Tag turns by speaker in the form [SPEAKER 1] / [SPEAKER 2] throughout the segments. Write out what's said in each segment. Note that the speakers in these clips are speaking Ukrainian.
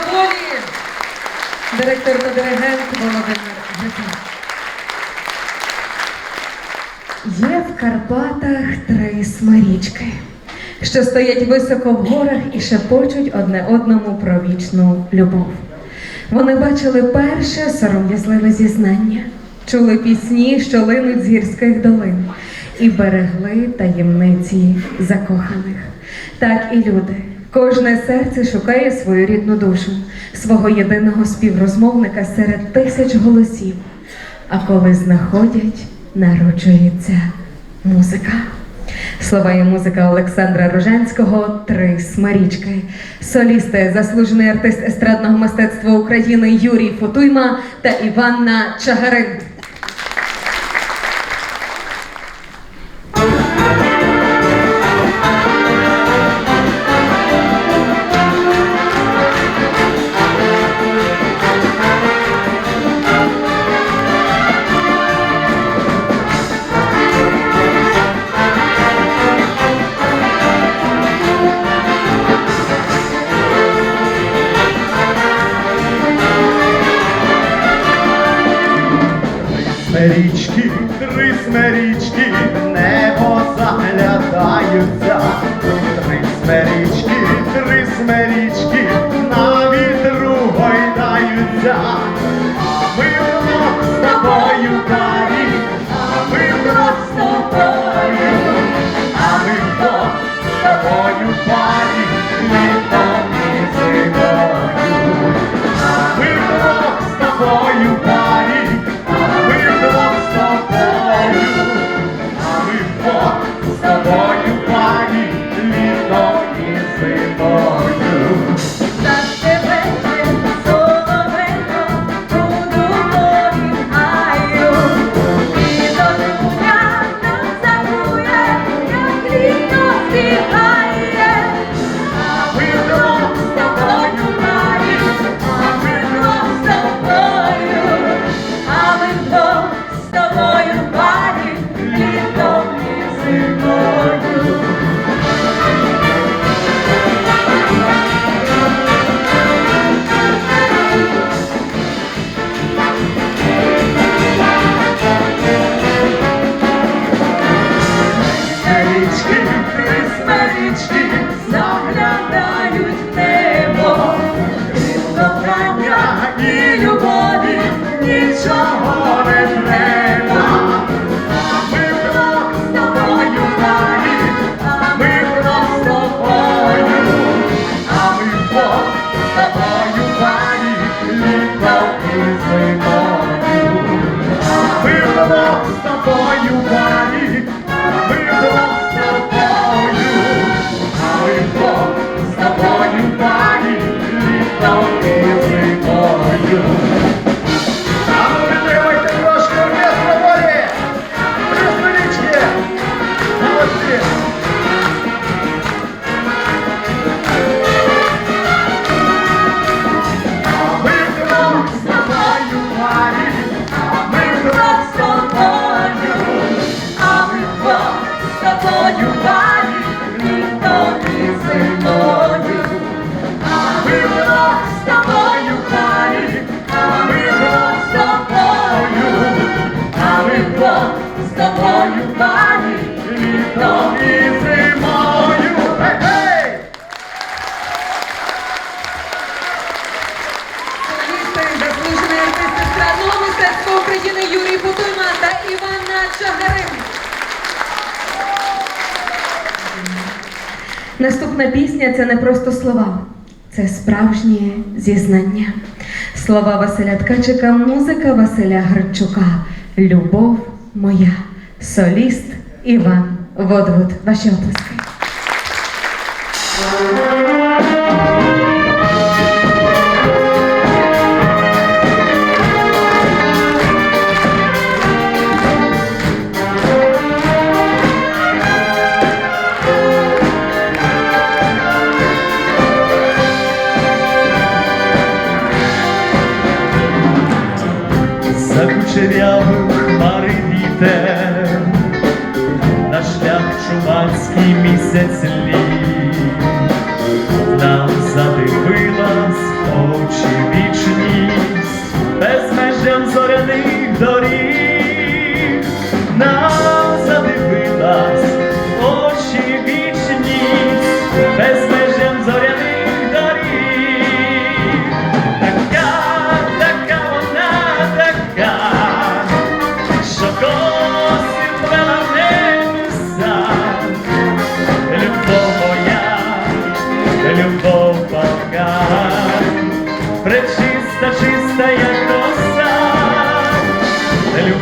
[SPEAKER 1] Свободі, директор та диригент Володимир Житин. Є в Карпатах три смарічки, що стоять високо в горах і шепочуть одне одному про вічну любов. Вони бачили перше сором'язливе зізнання, чули пісні, що линуть з гірських долин, і берегли таємниці закоханих. Так і люди. Кожне серце шукає свою рідну душу, свого єдиного співрозмовника серед тисяч голосів. А коли знаходять, народжується музика. Слова і музика Олександра Роженського Три смарічки. Солісти, заслужений артист естрадного мистецтва України Юрій Фотуйма та Іванна Чагарин.
[SPEAKER 2] Кохання і любові нічого
[SPEAKER 1] Наступна пісня це не просто слова, це справжнє зізнання. Слова Василя Ткачика, музика Василя Грачука. Любов моя. Соліст Іван Водвуд. Ваші оплески.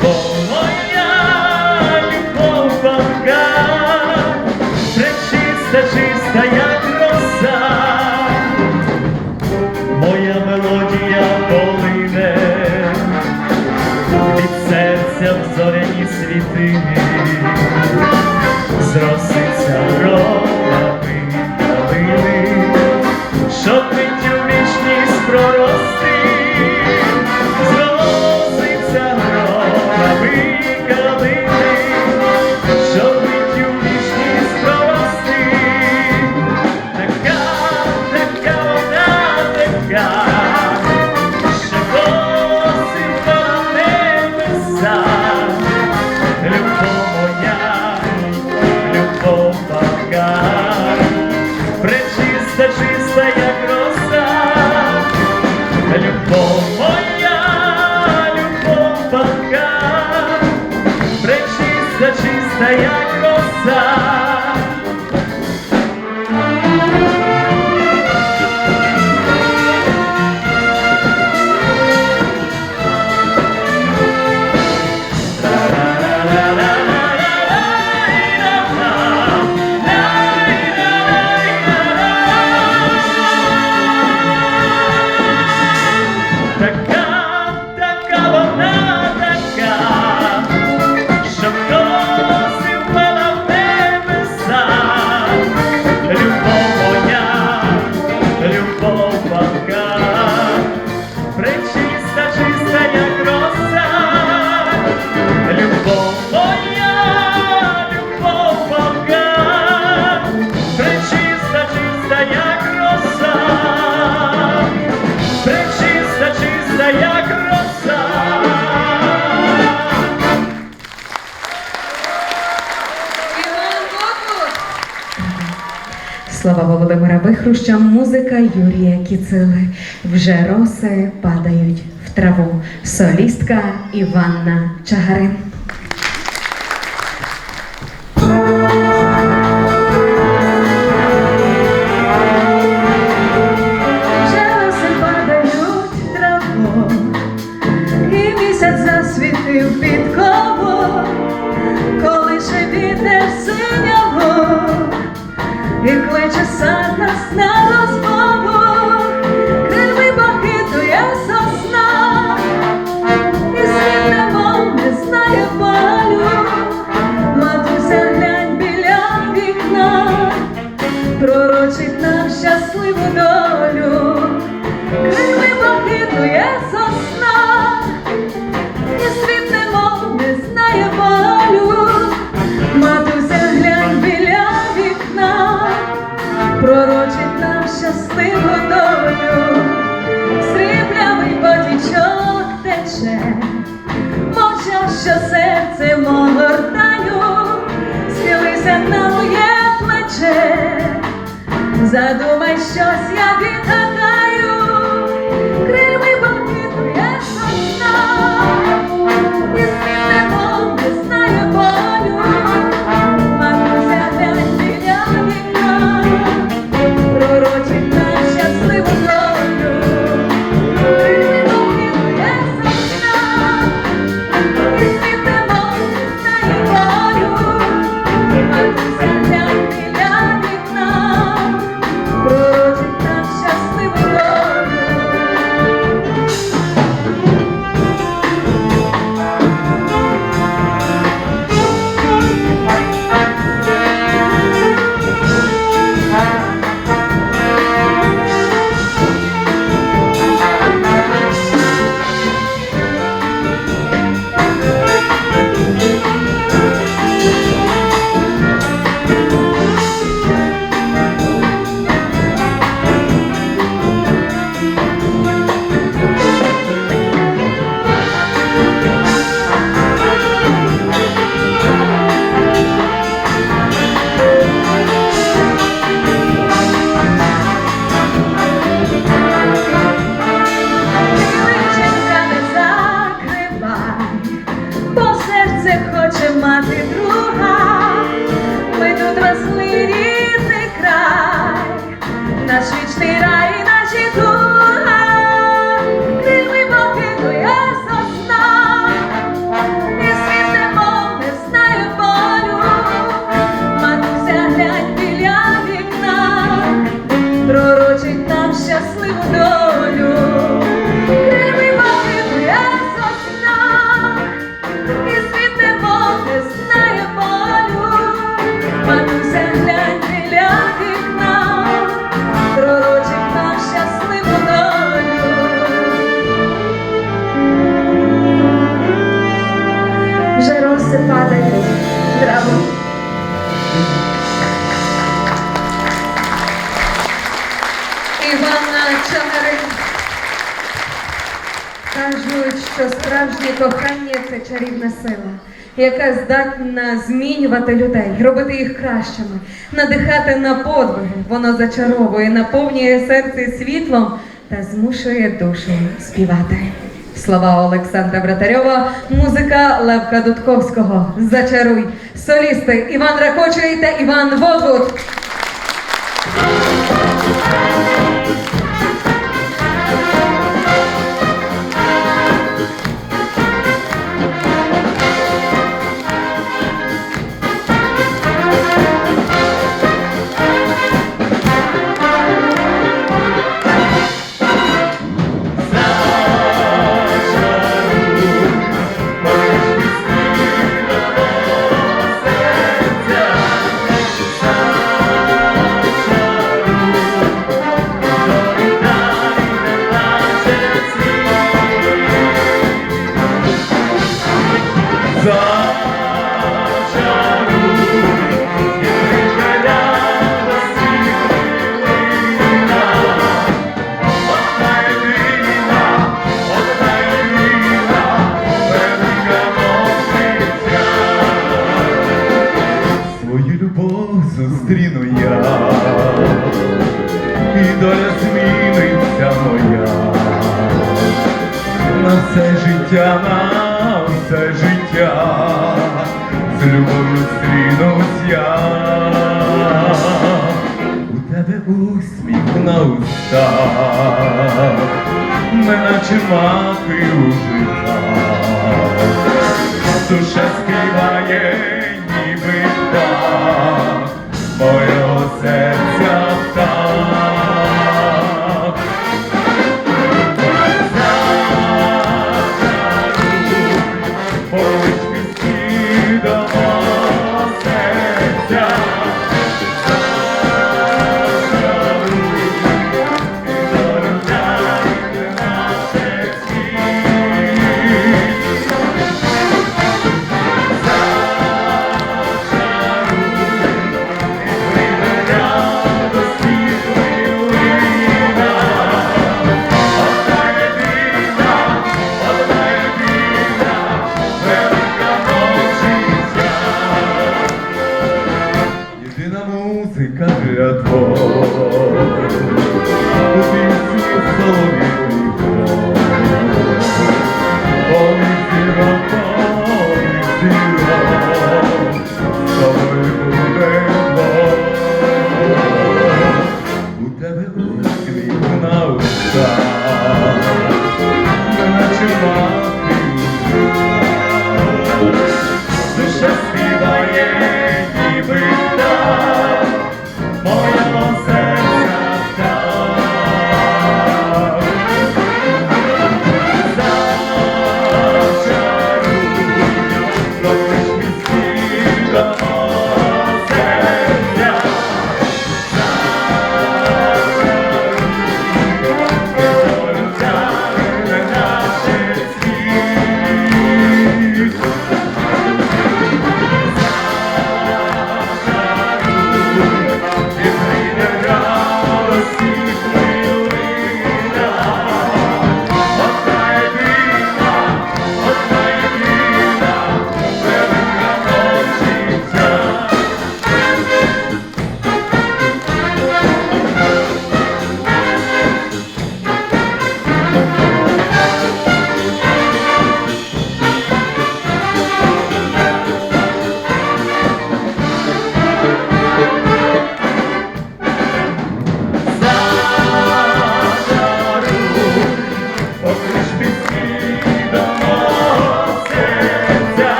[SPEAKER 3] Бо моя
[SPEAKER 2] хруща музика Юрія Кіцили. Вже роси падають в траву. Солістка Іванна Чагарин.
[SPEAKER 1] Asia bir Іванна Чамарин. Кажуть, що справжнє кохання це чарівна сила, яка здатна змінювати людей, робити їх кращими, надихати на подвиги. Воно зачаровує, наповнює серце світлом та змушує душу співати. Слова Олександра Вратарьова, музика Левка Дудковського. Зачаруй. Солісти Іван Ракочий та Іван Водвуд.
[SPEAKER 3] Життя, на все життя, з любов'ю зустрінусь я. У тебе усміх на устах, неначе маки у життах. Душа співає, ніби так,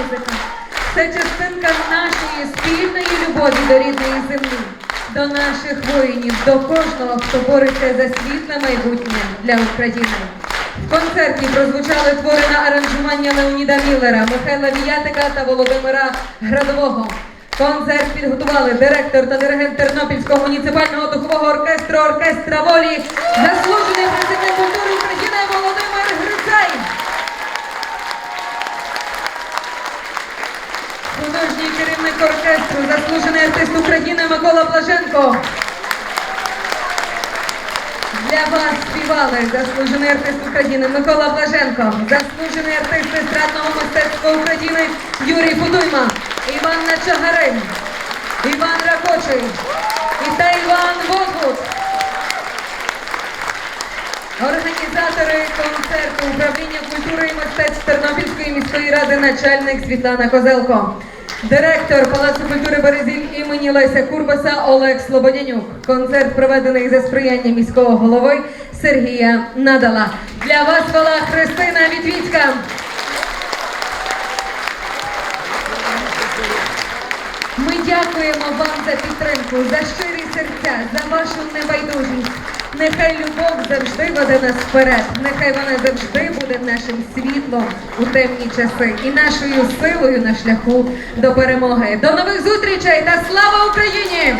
[SPEAKER 3] музика це частинка нашої спільної любові до рідної землі,
[SPEAKER 1] до наших воїнів, до кожного, хто бореться за світле майбутнє для України. В концерті прозвучали твори на аранжування Леоніда Міллера, Михайла Віятика та Володимира Градового. Концерт підготували директор та диригент Тернопільського муніципального духового оркестру оркестра волі, заслужений працівник культури України Володимир. Художній керівник оркестру, заслужений артист України Микола Блаженко. Для вас співали заслужений артист України Микола Блаженко, заслужений артист естрадного мистецтва України Юрій Фудуйма, Іванна Чагарин, Іван Ракочий і та Іван Водгут. Організатори концерту управління культури і мистецтв Тернопільської міської ради начальник Світлана Козелко. Директор Палацу культури Березіль імені Леся Курбаса Олег Слободянюк. Концерт проведений за сприяння міського голови Сергія Надала. Для вас вела Христина Вітвіцька. Ми дякуємо вам за підтримку, за щирі серця, за вашу небайдужість. Нехай любов завжди веде нас вперед. Нехай вона завжди буде нашим світлом у темні часи і нашою силою на шляху до перемоги. До нових зустрічей та слава Україні!